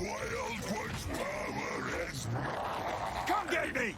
Power is... Come get me!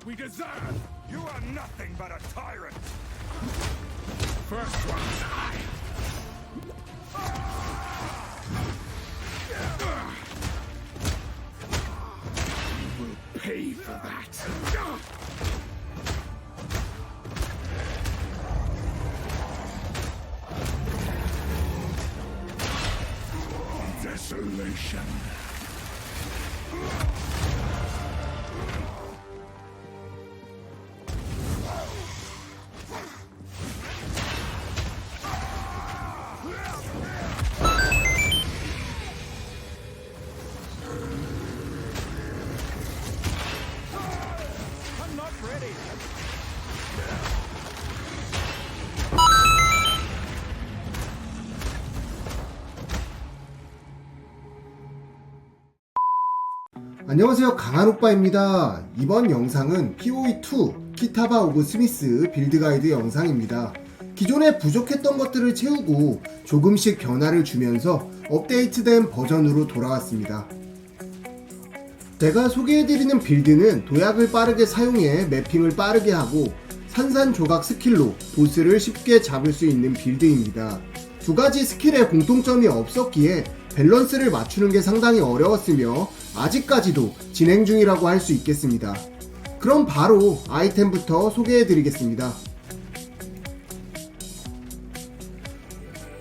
That we deserve! You are nothing but a tyrant! First one's. You will pay for that. Desolation. 안녕하세요. 강한오빠입니다. 이번 영상은 POE2 키타바 오브 스미스 빌드 가이드 영상입니다. 기존에 부족했던 것들을 채우고 조금씩 변화를 주면서 업데이트된 버전으로 돌아왔습니다. 제가 소개해드리는 빌드는 도약을 빠르게 사용해 매핑을 빠르게 하고 산산조각 스킬로 보스를 쉽게 잡을 수 있는 빌드입니다. 두 가지 스킬에 공통점이 없었기에 밸런스를 맞추는 게 상당히 어려웠으며 아직까지도 진행 중이라고 할 수 있겠습니다. 그럼 바로 아이템부터 소개해 드리겠습니다.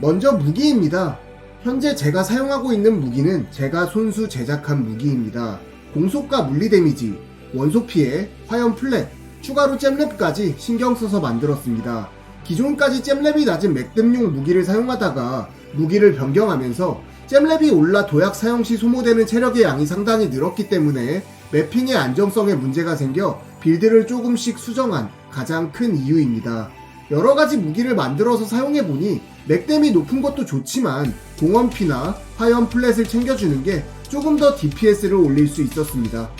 먼저 무기입니다. 현재 제가 사용하고 있는 무기는 제가 손수 제작한 무기입니다. 공속과 물리 데미지, 원소 피해, 화염 플랫, 추가로 잼랩까지 신경 써서 만들었습니다. 기존까지 잼랩이 낮은 맥댐용 무기를 사용하다가 무기를 변경하면서 잼랩이 올라 도약 사용 시 소모되는 체력의 양이 상당히 늘었기 때문에 매핑의 안정성에 문제가 생겨 빌드를 조금씩 수정한 가장 큰 이유입니다. 여러 가지 무기를 만들어서 사용해보니 맥댐이 높은 것도 좋지만 공원피나 화염 플랫을 챙겨주는 게 조금 더 DPS를 올릴 수 있었습니다.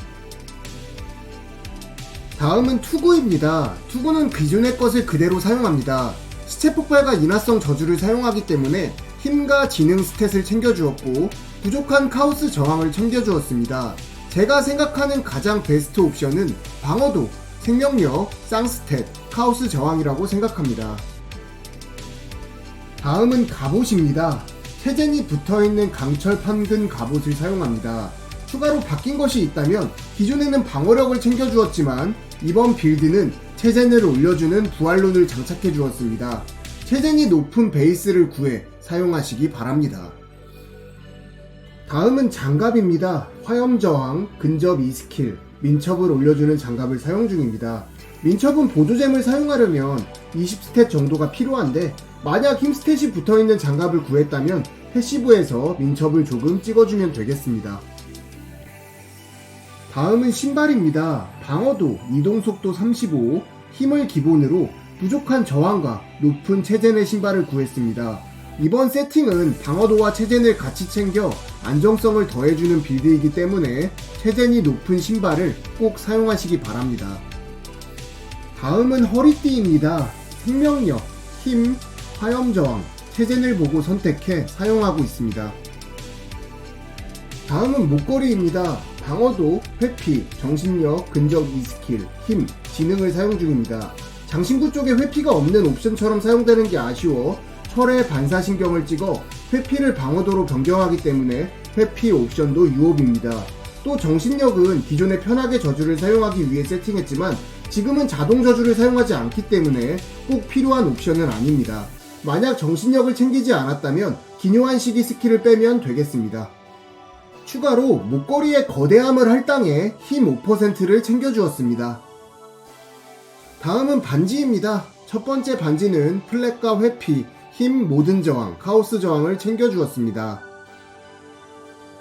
다음은 투구입니다. 투구는 기존의 것을 그대로 사용합니다. 시체 폭발과 인화성 저주를 사용하기 때문에 힘과 지능 스탯을 챙겨주었고 부족한 카오스 저항을 챙겨주었습니다. 제가 생각하는 가장 베스트 옵션은 방어도, 생명력, 쌍스탯, 카오스 저항이라고 생각합니다. 다음은 갑옷입니다. 체젠이 붙어있는 강철 판근 갑옷을 사용합니다. 추가로 바뀐 것이 있다면 기존에는 방어력을 챙겨주었지만 이번 빌드는 체젠을 올려주는 부활론을 장착해 주었습니다. 체젠이 높은 베이스를 구해 사용하시기 바랍니다. 다음은 장갑입니다. 화염저항, 근접 2스킬, 민첩을 올려주는 장갑을 사용 중입니다. 민첩은 보조잼을 사용하려면 20스탯 정도가 필요한데 만약 힘스탯이 붙어있는 장갑을 구했다면 패시브에서 민첩을 조금 찍어주면 되겠습니다. 다음은 신발입니다. 방어도, 이동속도 35, 힘을 기본으로 부족한 저항과 높은 체젠의 신발을 구했습니다. 이번 세팅은 방어도와 체젠을 같이 챙겨 안정성을 더해주는 빌드이기 때문에 체젠이 높은 신발을 꼭 사용하시기 바랍니다. 다음은 허리띠입니다. 생명력, 힘, 화염 저항, 체젠을 보고 선택해 사용하고 있습니다. 다음은 목걸이입니다. 방어도, 회피, 정신력, 근접 2스킬, 힘, 지능을 사용 중입니다. 장신구 쪽에 회피가 없는 옵션처럼 사용되는 게 아쉬워 철의 반사신경을 찍어 회피를 방어도로 변경하기 때문에 회피 옵션도 유업입니다. 또 정신력은 기존에 편하게 저주를 사용하기 위해 세팅했지만 지금은 자동 저주를 사용하지 않기 때문에 꼭 필요한 옵션은 아닙니다. 만약 정신력을 챙기지 않았다면 기묘한 시기 스킬을 빼면 되겠습니다. 추가로 목걸이의 거대함을 할당해 힘 5%를 챙겨주었습니다. 다음은 반지입니다. 첫 번째 반지는 플랫과 회피, 힘 모든 저항, 카오스 저항을 챙겨주었습니다.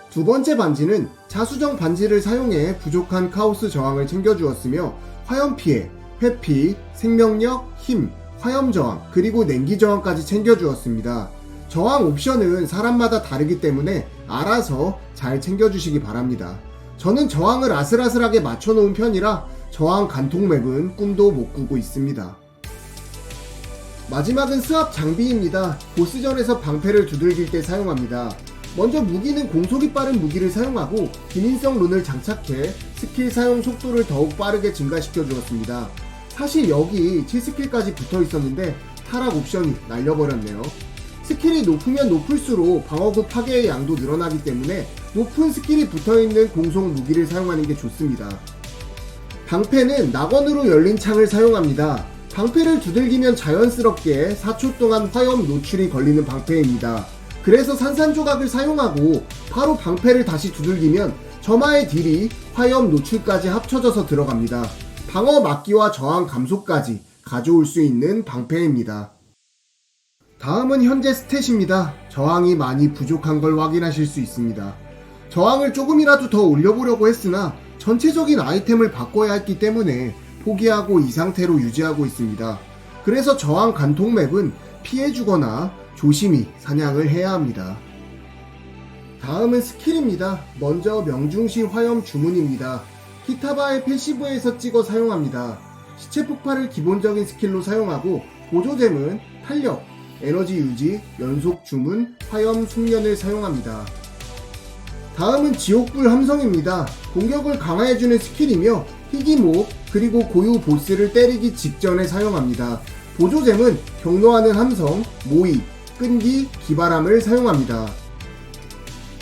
두 번째 반지는 자수정 반지를 사용해 부족한 카오스 저항을 챙겨주었으며 화염 피해, 회피, 생명력, 힘, 화염 저항, 그리고 냉기 저항까지 챙겨주었습니다. 저항 옵션은 사람마다 다르기 때문에 알아서 잘 챙겨주시기 바랍니다. 저는 저항을 아슬아슬하게 맞춰놓은 편이라 저항 간통 맵은 꿈도 못 꾸고 있습니다. 마지막은 스압 장비입니다. 보스전에서 방패를 두들길 때 사용합니다. 먼저 무기는 공속이 빠른 무기를 사용하고 기민성 룬을 장착해 스킬 사용 속도를 더욱 빠르게 증가시켜 주었습니다. 사실 여기 7스킬까지 붙어 있었는데 타락 옵션이 날려버렸네요. 스킬이 높으면 높을수록 방어구 파괴의 양도 늘어나기 때문에 높은 스킬이 붙어있는 공속 무기를 사용하는 게 좋습니다. 방패는 낙원으로 열린 창을 사용합니다. 방패를 두들기면 자연스럽게 4초 동안 화염 노출이 걸리는 방패입니다. 그래서 산산조각을 사용하고 바로 방패를 다시 두들기면 점화의 딜이 화염 노출까지 합쳐져서 들어갑니다. 방어 막기와 저항 감소까지 가져올 수 있는 방패입니다. 다음은 현재 스탯입니다. 저항이 많이 부족한 걸 확인하실 수 있습니다. 저항을 조금이라도 더 올려보려고 했으나 전체적인 아이템을 바꿔야 했기 때문에 포기하고 이 상태로 유지하고 있습니다. 그래서 저항 간통 맵은 피해주거나 조심히 사냥을 해야 합니다. 다음은 스킬입니다. 먼저 명중시 화염 주문입니다. 키타바의 패시브에서 찍어 사용합니다. 시체 폭발을 기본적인 스킬로 사용하고 보조잼은 탄력, 에너지 유지, 연속 주문, 화염 숙련을 사용합니다. 다음은 지옥불 함성입니다. 공격을 강화해주는 스킬이며 희귀목 그리고 고유 보스를 때리기 직전에 사용합니다. 보조잼은 경로하는 함성, 모의, 끈기, 기바람을 사용합니다.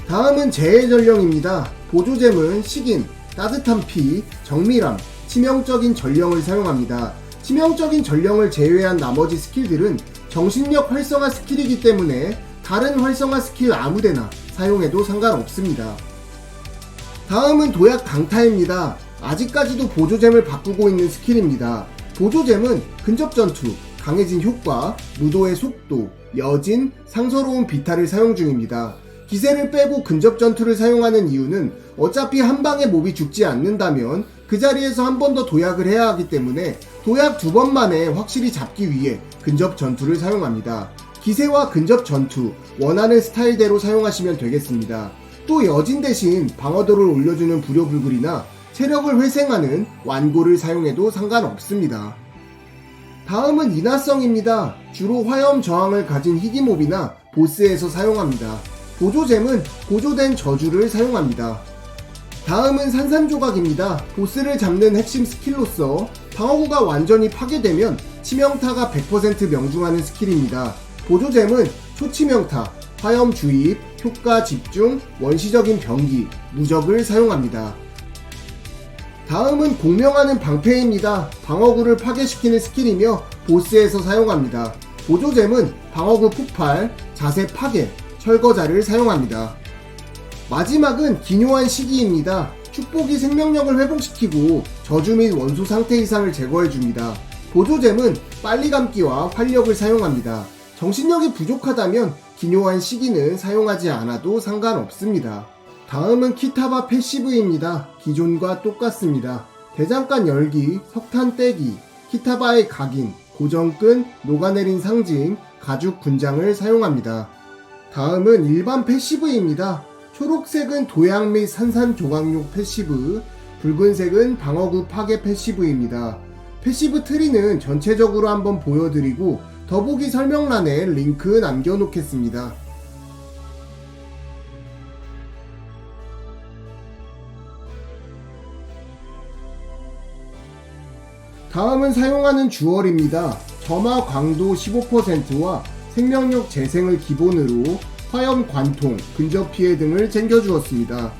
다음은 재해 전령입니다. 보조잼은 식인, 따뜻한 피, 정밀함, 치명적인 전령을 사용합니다. 치명적인 전령을 제외한 나머지 스킬들은 정신력 활성화 스킬이기 때문에 다른 활성화 스킬 아무데나 사용해도 상관없습니다. 다음은 도약 강타입니다. 아직까지도 보조잼을 바꾸고 있는 스킬입니다. 보조잼은 근접 전투, 강해진 효과, 무도의 속도, 여진, 상서로운 비탈을 사용 중입니다. 기세를 빼고 근접 전투를 사용하는 이유는 어차피 한 방에 몹이 죽지 않는다면 그 자리에서 한 번 더 도약을 해야 하기 때문에 도약 두 번 만에 확실히 잡기 위해 근접 전투를 사용합니다. 기세와 근접 전투, 원하는 스타일대로 사용하시면 되겠습니다. 또 여진 대신 방어도를 올려주는 불효불굴이나 체력을 회생하는 완고를 사용해도 상관없습니다. 다음은 인화성입니다. 주로 화염 저항을 가진 희귀몹이나 보스에서 사용합니다. 보조잼은 보조된 저주를 사용합니다. 다음은 산산조각입니다. 보스를 잡는 핵심 스킬로서 방어구가 완전히 파괴되면 치명타가 100% 명중하는 스킬입니다. 보조잼은 초치명타, 화염 주입, 효과 집중, 원시적인 병기, 무적을 사용합니다. 다음은 공명하는 방패입니다. 방어구를 파괴시키는 스킬이며 보스에서 사용합니다. 보조잼은 방어구 폭발, 자세 파괴, 철거자를 사용합니다. 마지막은 기묘한 시기입니다. 축복이 생명력을 회복시키고 저주 및 원소 상태 이상을 제거해줍니다. 보조잼은 빨리 감기와 활력을 사용합니다. 정신력이 부족하다면 기묘한 시기는 사용하지 않아도 상관없습니다. 다음은 키타바 패시브입니다. 기존과 똑같습니다. 대장간 열기, 석탄 떼기, 키타바의 각인, 고정끈, 녹아내린 상징, 가죽 군장을 사용합니다. 다음은 일반 패시브입니다. 초록색은 도약 및 산산 조각용 패시브, 붉은색은 방어구 파괴 패시브입니다. 패시브 트리는 전체적으로 한번 보여드리고 더보기 설명란에 링크 남겨놓겠습니다. 다음은 사용하는 주얼입니다. 점화 광도 15%와 생명력 재생을 기본으로 화염 관통, 근접 피해 등을 챙겨주었습니다.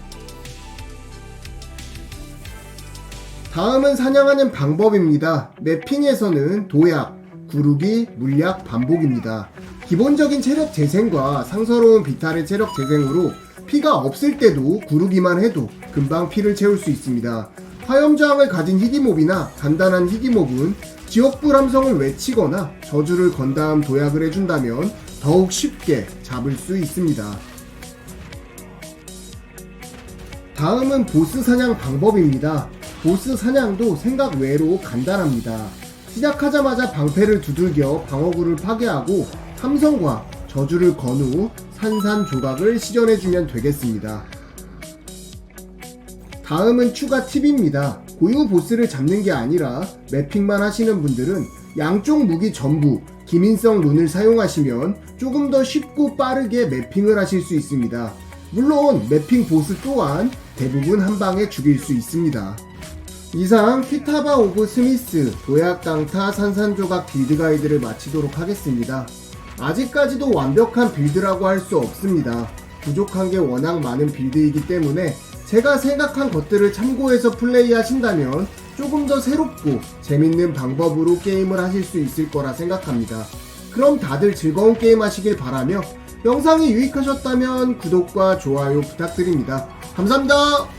다음은 사냥하는 방법입니다. 매핑에서는 도약, 구르기, 물약, 반복입니다. 기본적인 체력 재생과 상서로운 비탈의 체력 재생으로 피가 없을 때도 구르기만 해도 금방 피를 채울 수 있습니다. 화염저항을 가진 희귀몹이나 단단한 희귀몹은 지옥불 함성을 외치거나 저주를 건 다음 도약을 해준다면 더욱 쉽게 잡을 수 있습니다. 다음은 보스 사냥 방법입니다. 보스 사냥도 생각 외로 간단합니다. 시작하자마자 방패를 두들겨 방어구를 파괴하고 함성과 저주를 건 후 산산조각을 시전해주면 되겠습니다. 다음은 추가 팁입니다. 고유 보스를 잡는 게 아니라 매핑만 하시는 분들은 양쪽 무기 전부 기민성 룬을 사용하시면 조금 더 쉽고 빠르게 매핑을 하실 수 있습니다. 물론 매핑 보스 또한 대부분 한 방에 죽일 수 있습니다. 이상 키타바 오브 스미스 도약 강타 산산조각 빌드 가이드를 마치도록 하겠습니다. 아직까지도 완벽한 빌드라고 할 수 없습니다. 부족한 게 워낙 많은 빌드이기 때문에 제가 생각한 것들을 참고해서 플레이 하신다면 조금 더 새롭고 재밌는 방법으로 게임을 하실 수 있을 거라 생각합니다. 그럼 다들 즐거운 게임 하시길 바라며 영상이 유익하셨다면 구독과 좋아요 부탁드립니다. 감사합니다.